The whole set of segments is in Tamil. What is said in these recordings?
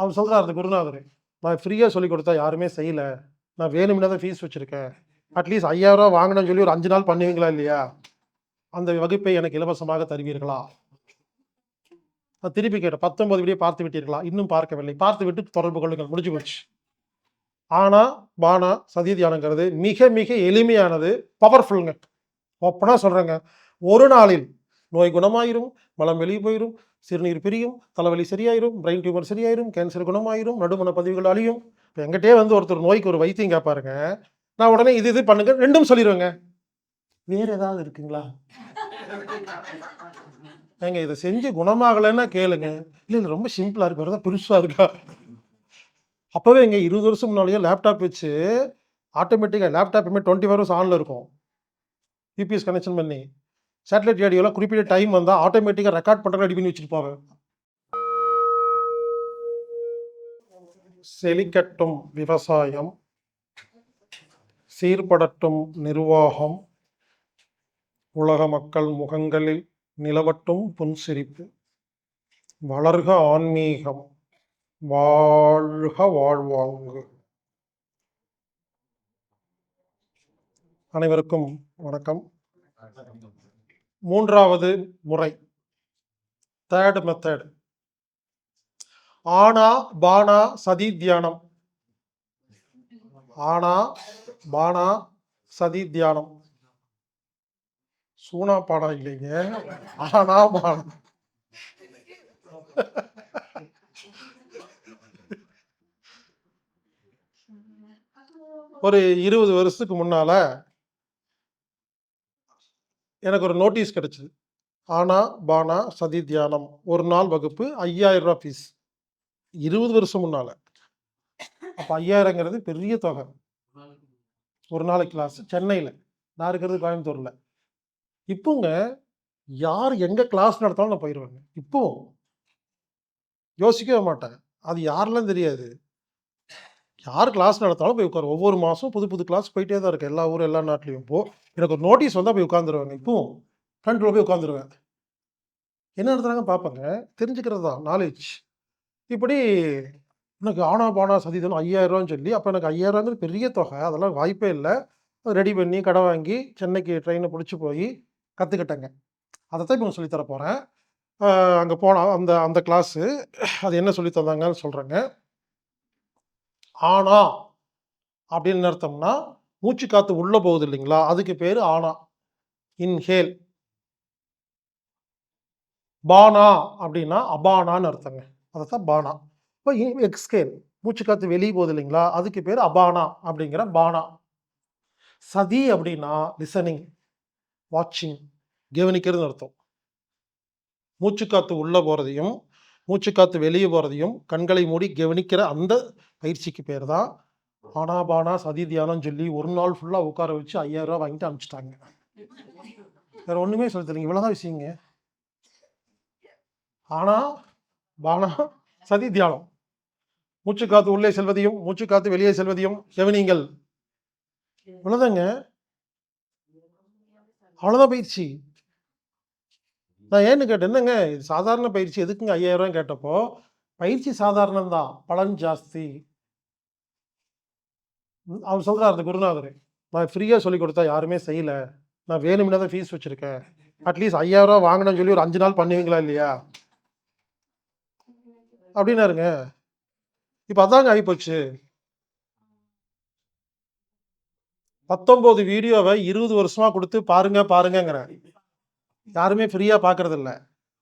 அவர் சொல்கிறார் அந்த குருநாதர் நான் ஃப்ரீயாக சொல்லி கொடுத்தா யாருமே செய்யலை. நான் வேணும்னா தான் ஃபீஸ் வச்சுருக்கேன். அட்லீஸ்ட் ஐயாயிரம் ரூபா வாங்கணும்னு சொல்லி ஒரு அஞ்சு நாள் பண்ணுவீங்களா இல்லையா? அந்த வகுப்பை எனக்கு இலவசமாக தருவீர்களா? நான் திருப்பி கேட்டேன். பத்தொன்பது வீடியோ பார்த்து விட்டீர்களா? இன்னும் பார்க்கவில்லை. பார்த்து விட்டு தொடர்பு கொள்ளுங்கள். முடிஞ்சு போச்சு. ஆனா பானா சதி தியானங்கிறது மிக மிக எளிமையானது பவர்ஃபுல்லுங்க ஒப்பனா சொல்றேங்க. ஒரு நாளில் நோய் குணமாயிரும் மலம் வெளியே போயிடும் சிறுநீர் பிரியும் தலைவலி சரியாயிரும் பிரெயின் டியூமர் சரியாயிரும் கேன்சர் குணமாயிரும் நடுமண பதிவுகள் அழியும். இப்போ எங்கிட்டே வந்து ஒருத்தர் நோய்க்கு ஒரு வைத்தியம் கேட்பாருங்க நான் உடனே இது இது பண்ணுங்க ரெண்டும் சொல்லிடுவேங்க வேற ஏதாவது இருக்குங்களா? ஏங்க இதை செஞ்சு குணமாகலைன்னா கேளுங்க. இல்லை இல்லை ரொம்ப சிம்பிளாக இருக்கு. வேறு பெருசா இருக்கா? அப்போவே இங்கே இருபது வருஷம் முன்னாலேயே லேப்டாப் வச்சு ஆட்டோமேட்டிக்காக லேப்டாப்புமே டுவெண்ட்டி ஹவர்ஸ் ஆனில் இருக்கும். யூபிஎஸ் கனெக்ஷன் பண்ணி. சேட்டலைட் ரேடியோவில் குறிப்பிட்ட டைம் வந்தால் ஆட்டோமேட்டிக்காக ரெக்கார்ட் பண்ணுற ரெடி பண்ணி வச்சுருப்பாங்க. செழிக்கட்டும் விவசாயம் சீர்படட்டும் நிர்வாகம் உலக மக்கள் முகங்களில் நிலவட்டும் புன்சிரிப்பு. வளர்க ஆன்மீகம் வாழ்க வாழ்வாங்கு. அனைவருக்கும் வணக்கம். மூன்றாவது முறை. தேர்ட் மெத்தட் ஆனா பானா சதி தியானம். ஆனா பானா சதி தியானம். சூனா பானா இல்லைங்க. ஆனா பானா. ஒரு இருபது வருஷத்துக்கு முன்னால எனக்கு ஒரு நோட்டீஸ் கிடச்சிது. ஆனா பானா சதி தியானம் ஒரு நாள் வகுப்பு ஐயாயிரம் ரூபா ஃபீஸ் இருபது வருஷம் முன்னால. அப்போ ஐயாயிரங்கிறது பெரிய தொகை. ஒரு நாளைக்கு கிளாஸ் சென்னையில். நான் இருக்கிறது கோயம்புத்தூரில். இப்போங்க யார் எங்கே கிளாஸ் நடத்தாலும் நான் போயிடுவேங்க இப்போ. யோசிக்கவே மாட்டேன். அது யாரெல்லாம் தெரியாது. யார் கிளாஸ் நடத்தாலும் போய் உட்காரு. ஒவ்வொரு மாதம் புது புது கிளாஸ் போயிட்டே தான் இருக்கு. எல்லா ஊரும் எல்லா நாட்டிலையும். இப்போ எனக்கு ஒரு நோட்டீஸ் வந்தால் போய் உட்காந்துருவாங்க. இப்போ ஃப்ரண்ட்டில் போய் உட்காந்துருவேன். என்ன நடத்துறாங்க பார்ப்பேங்க தெரிஞ்சுக்கிறது தான். நாலேஜ் இப்படி எனக்கு ஆனா பானா சதிதம் ஐயாயிரம் ரூபான்னு சொல்லி அப்போ எனக்கு ஐயாயிரங்கிறது பெரிய தொகை. அதெல்லாம் வாய்ப்பே இல்லை. ரெடி பண்ணி கடை வாங்கி சென்னைக்கு ட்ரெயினை பிடிச்சி போய் கற்றுக்கிட்டேங்க அதை தான் இப்போ சொல்லித்தர போகிறேன் அங்கே போனால் அந்த அந்த கிளாஸு அது என்ன சொல்லி தந்தாங்கன்னு சொல்கிறேங்க ஆனா அப்படின்னு அர்த்தம்னா மூச்சு காத்து உள்ள போகுது இல்லைங்களா? அதுக்கு பேர் ஆனா இன்ஹேல். பானா அப்படின்னா அபானான்னு அர்த்தங்க. அதைத்தான் பானா இப்போ எக்ஸ்கேல். மூச்சு காத்து வெளியே போகுது இல்லைங்களா? அதுக்கு பேர் அபானா அப்படிங்கிற பானா சதி அப்படின்னா லிசனிங் வாட்சிங் கவனிக்கிறதுன்னு அர்த்தம். மூச்சு காற்று உள்ளே போகிறதையும் மூச்சு காத்து வெளியே போகிறதையும் கண்களை மூடி கவனிக்கிற அந்த பயிற்சிக்கு பேர் தான் ஆனாபானா சதி தியானம் சொல்லி ஒரு நாள் ஃபுல்லாக உட்கார வச்சு ஐயாயிரம் ரூபா வாங்கிட்டு அனுப்பிச்சிட்டாங்க. வேற ஒன்றுமே சொல்ல தெரியுங்க இவ்வளோதான் விஷயங்க. ஆனா பானா சதி தியானம். மூச்சு காத்து உள்ளே செல்வதையும் மூச்சு காத்து வெளியே செல்வதையும் கவனிங்கள் இவ்வளோதாங்க அவ்வளோதான் பயிற்சி. நான் ஏன்னு கேட்டேன் என்னங்க? இது சாதாரண பயிற்சி எதுக்குங்க ஐயாயிரம் கேட்டப்போ பயிற்சி சாதாரணம் தான் பலன் ஜாஸ்தி. அவர் சொல்கிறார் அந்த குருநாதர் நான் ஃப்ரீயாக சொல்லி கொடுத்தா யாருமே செய்யலை. நான் வேணும்னா தான் ஃபீஸ் வச்சுருக்கேன். அட்லீஸ்ட் ஐயாயிரம் ரூபாய் சொல்லி ஒரு அஞ்சு நாள் பண்ணுவீங்களா இல்லையா? அப்படின்னாருங்க. இப்போ அதாங்க ஆகிப்போச்சு. பத்தொம்போது வீடியோவை இருபது வருஷமா கொடுத்து பாருங்க பாருங்கங்கிறேன். யாருமே ஃப்ரீயாக பார்க்கறது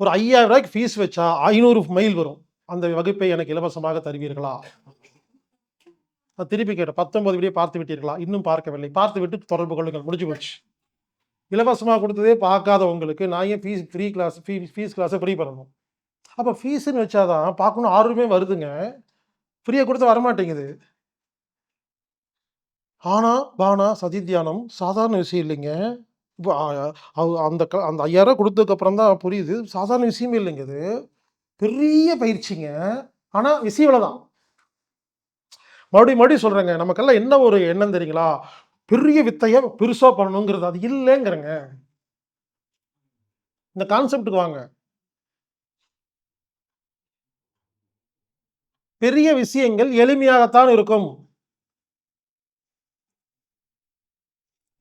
ஒரு ஐயாயிரம் ரூபாய்க்கு ஃபீஸ் வச்சா ஐநூறு மைல் வரும். அந்த வகுப்பை எனக்கு இலவசமாக தருவீர்களா? நான் திருப்பி கேட்டேன். பத்தொன்பது வீடியோ பார்த்து விட்டீர்களா? இன்னும் பார்க்கவில்லை. பார்த்து விட்டு தொடர்பு கொள்ளுங்கள். முடிஞ்சு போச்சு. இலவசமாக கொடுத்ததே பார்க்காதவங்களுக்கு நான் ஏன் fees free class fee fees கிளாஸை ஃப்ரீ பண்ணணும்? அப்போ ஃபீஸ்ன்னு வச்சாதான் பார்க்கணும். ஆர்வமே வருதுங்க. ஃப்ரீயாக கொடுத்து வரமாட்டேங்குது. ஆனா பானா சதி தியானம் சாதாரண விஷயம் இல்லைங்க. இப்போ அந்த க- அந்த ஐயாயிரம் கொடுத்ததுக்கப்புறம் தான் புரியுது. சாதாரண விஷயமே இல்லைங்க இது. பெரிய பயிற்சிங்க. ஆனால் விஷயம் தான். மறுபடியும் மறுபடியும் சொல்கிறேங்க நமக்கெல்லாம் என்ன ஒரு எண்ணம் தெரியுங்களா? பெரிய வித்தையை பெருசாக பண்ணணுங்கிறது அது இல்லைங்கிறங்க. இந்த கான்செப்டுக்கு வாங்க. பெரிய விஷயங்கள் எளிமையாகத்தான் இருக்கும்.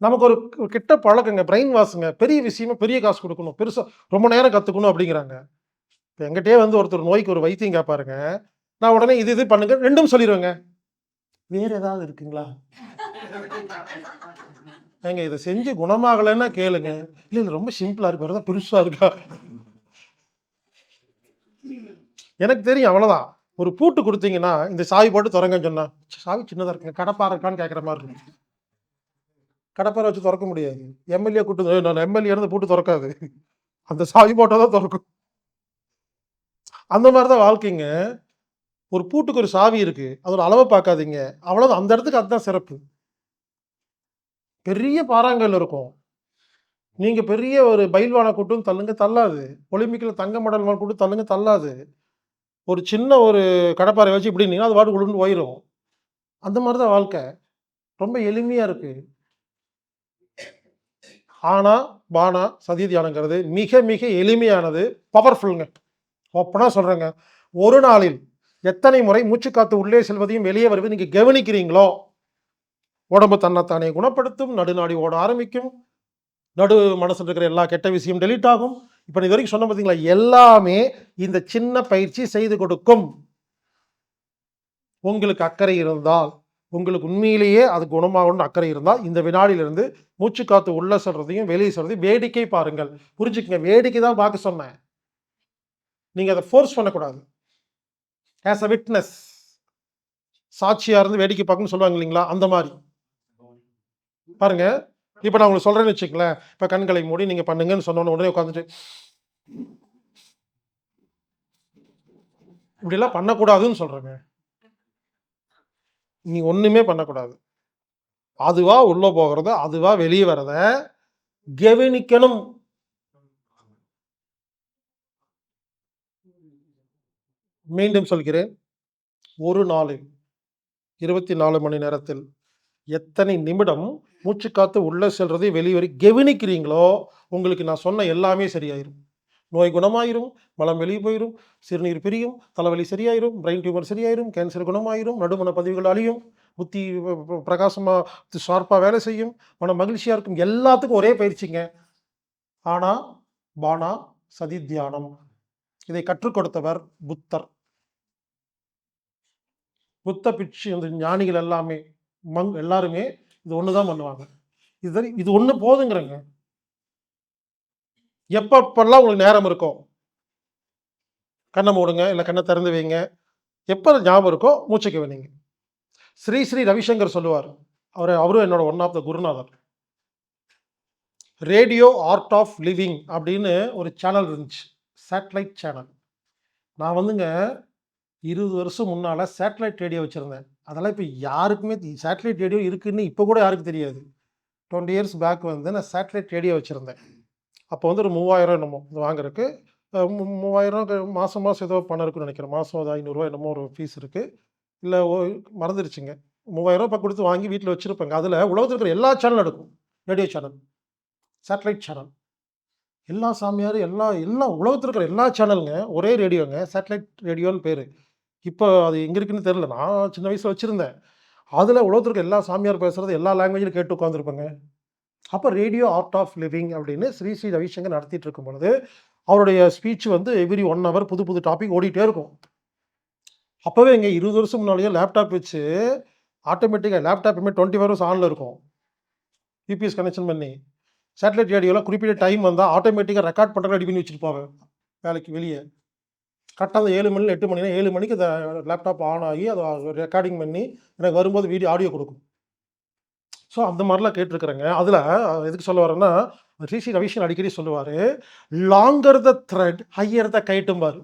நமக்கு ஒரு ஒரு கெட்ட பழக்கங்க பிரெயின் வாஷுங்க பெரிய விஷயமா பெரிய காசு கொடுக்கணும். பெருசாக ரொம்ப நேரம் கற்றுக்கணும் அப்படிங்கிறாங்க. இப்போ எங்கிட்டே வந்து ஒருத்தர் நோய்க்கு ஒரு வைத்தியம் கேட்பாருங்க நான் உடனே இது இது பண்ணுங்க ரெண்டும் சொல்லிடுவேங்க வேற ஏதாவது இருக்குங்களா? ஏங்க இதை செஞ்சு குணமாகலைன்னா கேளுங்க. இல்லை இது ரொம்ப சிம்பிளாக இருக்கு. வேற பெருசாக பெருசா இருக்கா? எனக்கு தெரியும் அவ்வளோதான் ஒரு பூட்டு கொடுத்தீங்கன்னா இந்த சாவி போட்டு திறங்கன்னு சொன்னா சாவி சின்னதாக இருக்குங்க. கடப்பாக இருக்கான்னு கேட்குற மாதிரி இருக்கும். கடப்பாரை வச்சு திறக்க முடியாது. எம்எல்ஏ கூட்டு நான் எம்எல்ஏ இருந்து போட்டு திறக்காது. அந்த சாவி போட்டால் தான் திறக்கும். அந்த மாதிரி தான் வாழ்க்கைங்க. ஒரு பூட்டுக்கு ஒரு சாவி இருக்கு. அதோட அளவை பார்க்காதீங்க. அவ்வளோ அந்த இடத்துக்கு அதுதான் சிறப்பு. பெரிய பாறாங்கல் இருக்கும். நீங்கள் பெரிய ஒரு பயில்வானை கூட்டும் தள்ளுங்க தள்ளாது. ஒலிம்பிக்கில் தங்க மெடல் மேல் கூட்டும் தள்ளுங்க தள்ளாது. ஒரு சின்ன ஒரு கடப்பாறை வச்சு இப்படின்னா அது பாட்டு விழுந்து போயிடும் அந்த மாதிரி தான் வாழ்க்கை. ரொம்ப எளிமையாக இருக்குது ஆனா பானா சதி தியானங்கிறது மிக மிக எளிமையானது பவர்ஃபுல்லுங்க ஓப்பனாக சொல்கிறேங்க ஒரு நாளில் எத்தனை முறை மூச்சு காத்து உள்ளே செல்வதையும் வெளியே வருவதையும் நீங்கள் கவனிக்கிறீங்களோ? உடம்பு தன்னைத்தானே குணப்படுத்தும் நடுநாடி ஓட ஆரம்பிக்கும் நடு மனசில் இருக்கிற எல்லா கெட்ட விஷயம் டெலீட் ஆகும். இப்போ இது வரைக்கும் சொன்ன பார்த்தீங்களா எல்லாமே இந்த சின்ன பயிற்சி செய்து கொடுக்கும். உங்களுக்கு அக்கறை இருந்தால் உங்களுக்கு உண்மையிலேயே அது குணமாகணும்னு அக்கறை இருந்தால் இந்த வினாடியிலிருந்து மூச்சு காத்து உள்ளே சொல்கிறதையும் வெளியே சொல்கிறதையும் வேடிக்கை பாருங்கள். புரிஞ்சுக்கங்க. வேடிக்கை தான் பார்க்க சொன்னேன். நீங்கள் அதை ஃபோர்ஸ் பண்ணக்கூடாது. ஆஸ் அ விட்னஸ் சாட்சியாக இருந்து வேடிக்கை பார்க்கணும்னு சொல்லுவாங்க இல்லைங்களா? அந்த மாதிரி. பாருங்க. இப்போ நான் உங்களுக்கு சொல்கிறேன்னு வச்சுக்கங்களேன். இப்போ கண்களை மூடி நீங்கள் பண்ணுங்கன்னு சொன்னோன்னு உடனே உட்காந்துட்டு இப்படிலாம் பண்ணக்கூடாதுன்னு சொல்கிறேங்க நீ ஒன்றுமே பண்ணக்கூடாது. அதுவா உள்ளே போகிறத அதுவா வெளியே வர்றத கவனிக்கணும். மீண்டும் சொல்கிறேன். ஒரு நாளில் இருபத்தி நாலு மணி நேரத்தில் எத்தனை நிமிடம் மூச்சு காத்து உள்ளே செல்றதை வெளிவரி கவனிக்கிறீங்களோ உங்களுக்கு நான் சொன்ன எல்லாமே சரியாயிரும். நோய் குணமாயிரும் மலம் வெளியே போயிடும் சிறுநீர் பிரியும் தலைவலி சரியாயிரும் பிரெயின் டியூமர் சரியாயிரும் கேன்சர் குணமாயிரும் நடுமண பதிவுகள் அழியும் புத்தி பிரகாசமாக ஷார்ப்பாக வேலை செய்யும் மன மகிழ்ச்சியாக இருக்கும் எல்லாத்துக்கும் ஒரே பயிற்சிங்க. ஆனா பானா சதி தியானம். இதை கற்றுக் கொடுத்தவர் புத்தர். புத்த பிட்சு அந்த ஞானிகள் எல்லாமே மங் எல்லாருமே இது ஒன்று தான் பண்ணுவாங்க. இது இது ஒன்று போதுங்கிறங்க. எப்பப்பெல்லாம் உங்களுக்கு நேரம் இருக்கும் கண்ணை மூடுங்க இல்லை கண்ணை திறந்து வைங்க எப்போ ஞாபகம் இருக்கோ மூச்சைக்கு வைங்க. ஸ்ரீ ஸ்ரீ ரவிசங்கர் சொல்லுவார். அவர் அவரும் என்னோட ஒன் ஆஃப் த குருநாதர். ரேடியோ ஆர்ட் ஆஃப் லிவிங் அப்படின்னு ஒரு சேனல் இருந்துச்சு. Satellite channel. நான் வந்துங்க இருபது வருஷம் முன்னால் சேட்டலைட் ரேடியோ வச்சுருந்தேன். அதெல்லாம் இப்போ யாருக்குமே சேட்டலைட் ரேடியோ இருக்குதுன்னு இப்போ கூட யாருக்கு தெரியாது. டுவெண்ட்டி இயர்ஸ் பேக் வந்து நான் சேட்டலைட் ரேடியோ வச்சுருந்தேன். அப்போ வந்து ஒரு மூவாயிரம் என்னமோ இது வாங்குறதுக்கு மூ- மூவாயிரம் மாதம் மாதம் ஏதோ பணம் இருக்குன்னு நினைக்கிறேன். மாதம் அது ஐநூறுரூவா என்னமோ ஒரு ஃபீஸ் இருக்குது இல்லை ஓ மறந்துருச்சுங்க. மூவாயிரம் ரூபாய் கொடுத்து வாங்கி வீட்டில் வச்சுருப்பாங்க. அதில் உலகத்தில் இருக்கிற எல்லா சேனலும் எடுக்கும். ரேடியோ சேனல் சேட்டலைட் சேனல் எல்லா சாமியார் எல்லா எல்லா உலகத்தில் இருக்கிற எல்லா சேனலுங்க ஒரே ரேடியோங்க சேட்டலைட் ரேடியோன்னு பேர். இப்போ அது எங்கே இருக்குன்னு தெரில நான் சின்ன வயசில் வச்சுருந்தேன். அதில் உலகத்தில் இருக்கிற எல்லா சாமியார் பேசுகிறது எல்லா லாங்குவேஜிலும் கேட்டு உட்காந்துருப்பேங்க அப்போ ரேடியோ ஆர்ட் ஆஃப் லிவிங் அப்படின்னு ஸ்ரீ ஸ்ரீ ரவிசங்கர் நடத்திட்டு இருக்கும் பொழுது அவருடைய ஸ்பீச் வந்து எவ்ரி ஒன் ஹவர் புது புது டாபிக் ஓடிட்டே இருக்கும். அப்போவே இங்கே இருபது வருஷம் முன்னாலேயே லேப்டாப் வச்சு ஆட்டோமேட்டிக்காக லேப்டாப் டுவெண்ட்டி ஃபோர் ஹவர்ஸ் ஆனில் இருக்கும். யூபிஎஸ் கனெக்ஷன் பண்ணி. சேட்டலைட் ரேடியோவில் குறிப்பிட்ட டைம் வந்தால் ஆட்டோமேட்டிக்காக ரெக்கார்ட் பண்ணுற ரெடி பண்ணி வச்சுருப்பாங்க வேலைக்கு வெளியே. கரெக்டாக அந்த ஏழு மணி எட்டு மணினா ஏழு மணிக்கு அந்த லேப்டாப் ஆன் ஆகி அதை ரெக்கார்டிங் பண்ணி எனக்கு வரும்போது வீடியோ ஆடியோ கொடுக்கும். ஸோ அந்த மாதிரிலாம் கேட்டிருக்கிறேங்க. அதில் எதுக்கு சொல்ல வரேன்னா ரிஷி ரவிஷன் அடிக்கடி சொல்லுவார் longer the thread higher the கைட்டும்பார்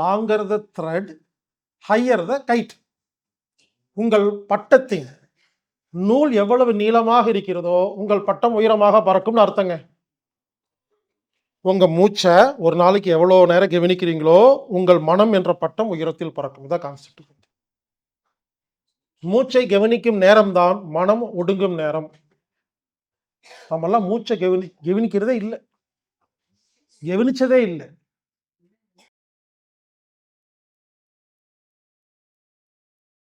longer the thread higher the kite உங்கள் பட்டத்தின் நூல் எவ்வளவு நீளமாக இருக்கிறதோ உங்கள் பட்டம் உயரமாக பறக்கும்னு அர்த்தங்க. உங்கள் மூச்சை ஒரு நாளைக்கு எவ்வளோ நேரம் கவனிக்கிறீங்களோ உங்கள் மனம் என்ற பட்டம் உயரத்தில் பறக்கும். இதான் கான்செப்ட் மூச்சை கவனிக்கும் நேரம்தான் மனம் ஒடுங்கும் நேரம். நம்மெல்லாம் மூச்சை கவனி கவனிக்கிறதே இல்லை. கவனிச்சதே இல்லை.